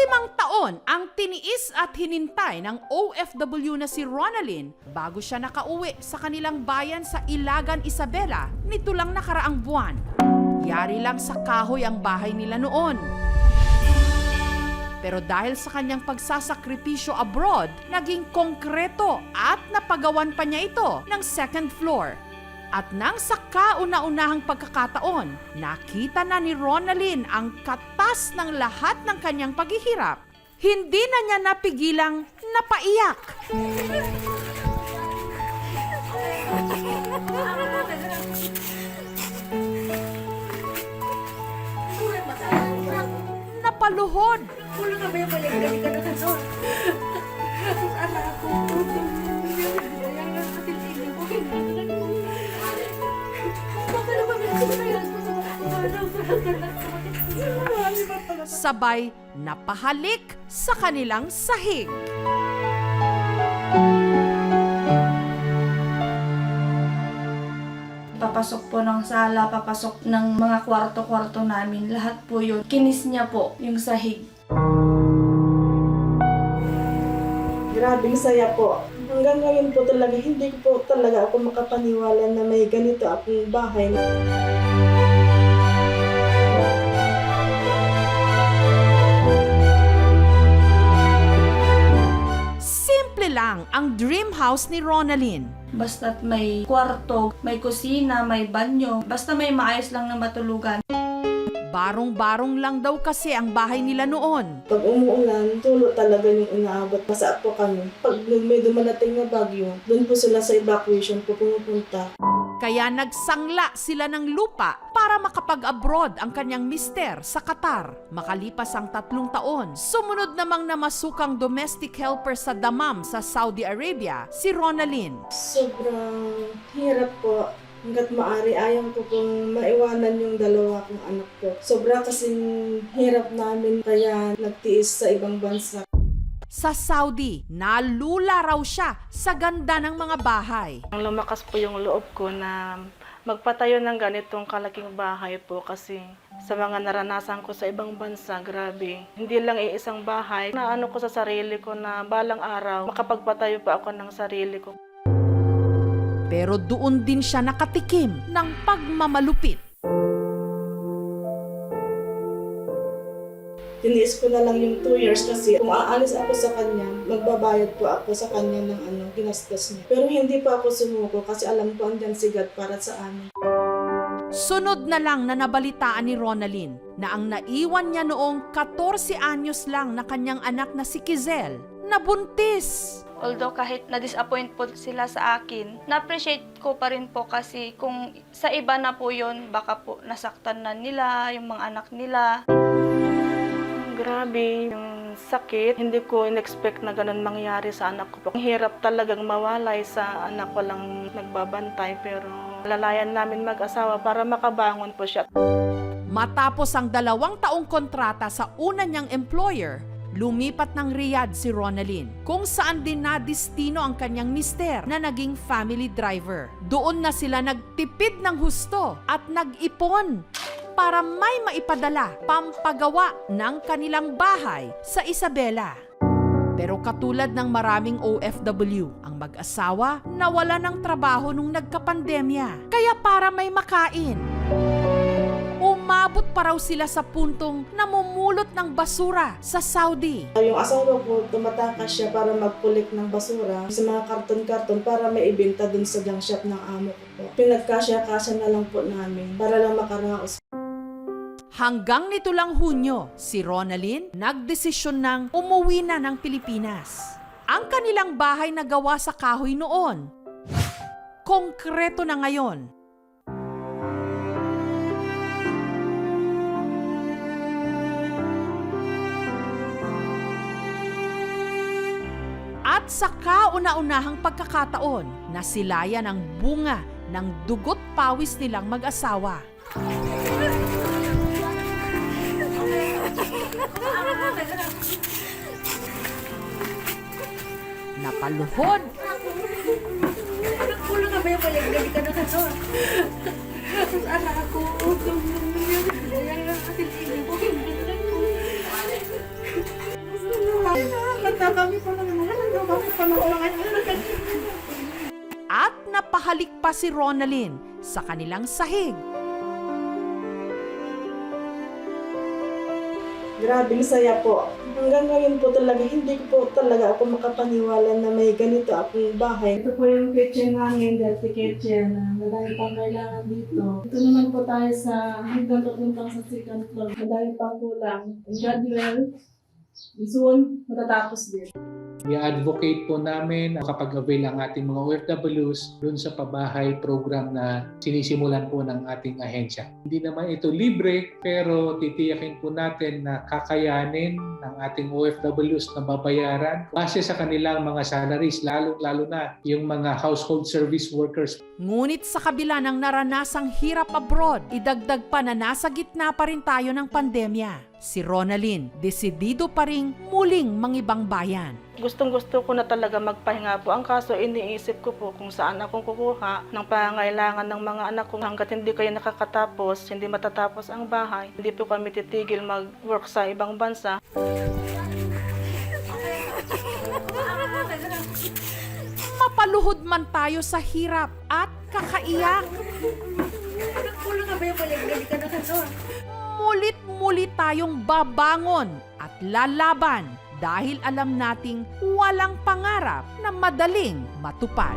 Limang taon ang tiniis at hinintay ng OFW na si Ronalyn bago siya nakauwi sa kanilang bayan sa Ilagan, Isabela nito lang nakaraang buwan. Yari lang sa kahoy ang bahay nila noon. Pero dahil sa kanyang pagsasakripisyo abroad, naging konkreto at napagawan pa niya ito ng second floor. At nang sa kauna-unahang pagkakataon, nakita na ni Ronalyn ang katas ng lahat ng kanyang paghihirap. Hindi na niya napigilang napaiyak. Napaluhod. Kulo na ba yung maligay ka. Sabay napahalik sa kanilang sahig. Papasok po ng sala, papasok ng mga kwarto-kwarto namin. Lahat po yun. Kinis niya po yung sahig. Grabing saya po. Hanggang ngayon po talaga, hindi ko po talaga ako makapaniwala na may ganito akong bahay. Ang dream house ni Ronalyn. Basta't may kwarto, may kusina, may banyo. Basta may maayos lang na matulugan. Barong-barong lang daw kasi ang bahay nila noon. Pag umuulan, tulo talaga yung inaabot. Masaat po kami. Pag may dumadating na bagyo, doon po sila sa evacuation po pumupunta. Kaya nagsangla sila ng lupa para makapag-abroad ang kanyang mister sa Qatar. Makalipas ang tatlong taon, sumunod namang namasukang domestic helper sa Damam sa Saudi Arabia, si Ronalyn. Sobrang hirap po. Hanggat maari, ayaw ko pong maiwanan yung dalawa kong anak ko. Sobra kasing hirap namin kaya nagtiis sa ibang bansa. Sa Saudi, nalula raw siya sa ganda ng mga bahay. Ang lumakas po yung loob ko na magpatayo ng ganitong kalaking bahay po kasi sa mga naranasan ko sa ibang bansa, grabe. Hindi lang iisang bahay. Naano ko sa sarili ko na balang araw, makapagpatayo pa ako ng sarili ko. Pero doon din siya nakatikim ng pagmamalupit. Tiniis ko na lang yung 2 years kasi kung aalis ako sa kanya, magbabayad po ako sa kanya ng ano, ginastos niya. Pero hindi pa ako sumuko kasi alam ko andyan si God para sa amin. Sunod na lang na nabalitaan ni Ronalyn na ang naiwan niya noong 14 anyos lang na kanyang anak na si Kizel, nabuntis. Although kahit na-disappoint po sila sa akin, na-appreciate ko pa rin po kasi kung sa iba na po yun, baka po nasaktan na nila, yung mga anak nila. Grabe, yung sakit. Hindi ko in-expect na ganun mangyari sa anak ko. Ang hirap talagang mawalay sa anak ko lang nagbabantay pero lalayan namin mag-asawa para makabangon po siya. Matapos ang dalawang taong kontrata sa una niyang employer, lumipat ng Riyadh si Ronalyn, kung saan din nadistino ang kanyang mister na naging family driver. Doon na sila nagtipid ng husto at nag-ipon para may maipadala pampagawa ng kanilang bahay sa Isabela. Pero katulad ng maraming OFW, ang mag-asawa nawala ng trabaho nung nagkapandemya. Kaya para may makain, umabot pa raw sila sa puntong namumulot ng basura sa Saudi. Yung asawa ko, tumatakas siya para magpulik ng basura sa mga karton-karton para maibenta dun sa junk shop ng amo ko po. Pinagkasya-kasya na lang po namin para lang makaraos. Hanggang nito lang Hunyo, si Ronalyn nagdesisyon ng umuwi na ng Pilipinas. Ang kanilang bahay na gawa sa kahoy noon, konkreto na ngayon. At sa kauna-unahang pagkakataon, nasilayan ang bunga ng dugot pawis nilang mag-asawa. Napaluhod. Anak ko lang may palagdag ka na kaso. Anak ako, utong At napahalik pa si Ronaldin sa kanilang sahig. Grabing saya po. Hanggang ngayon po talaga, hindi ko po talaga ako makapaniwala na may ganito akong bahay. Ito po yung kitchen namin, dirty kitchen. Madami pang kailangan dito. Ito naman po tayo sa hanggang papuntang sa second floor. Madami pang kulang. God will, soon, matatapos din. I-advocate po namin kapag avail ang ating mga OFWs dun sa pabahay program na sinisimulan po ng ating ahensya. Hindi naman ito libre pero titiyakin po natin na kakayanin ng ating OFWs na babayaran base sa kanilang mga salaries, lalo-lalo na yung mga household service workers Ngunit sa kabila ng naranasang hirap abroad, idagdag pa na nasa gitna pa rin tayo ng pandemya. Si Ronalyn, desidido pa rin muling mangibang bayan. Gustong gusto ko na talaga magpahinga po. Ang kaso iniisip ko po kung saan ako kukuha ng pangailangan ng mga anak ko. Hanggat hindi kayo nakakatapos, hindi matatapos ang bahay, hindi po kami titigil mag-work sa ibang bansa. Mapaluhod man tayo sa hirap at kakaiyak. Kulang ka ba yung paligid ka na ano? Mulit-muli tayong babangon at lalaban dahil alam nating walang pangarap na madaling matupad.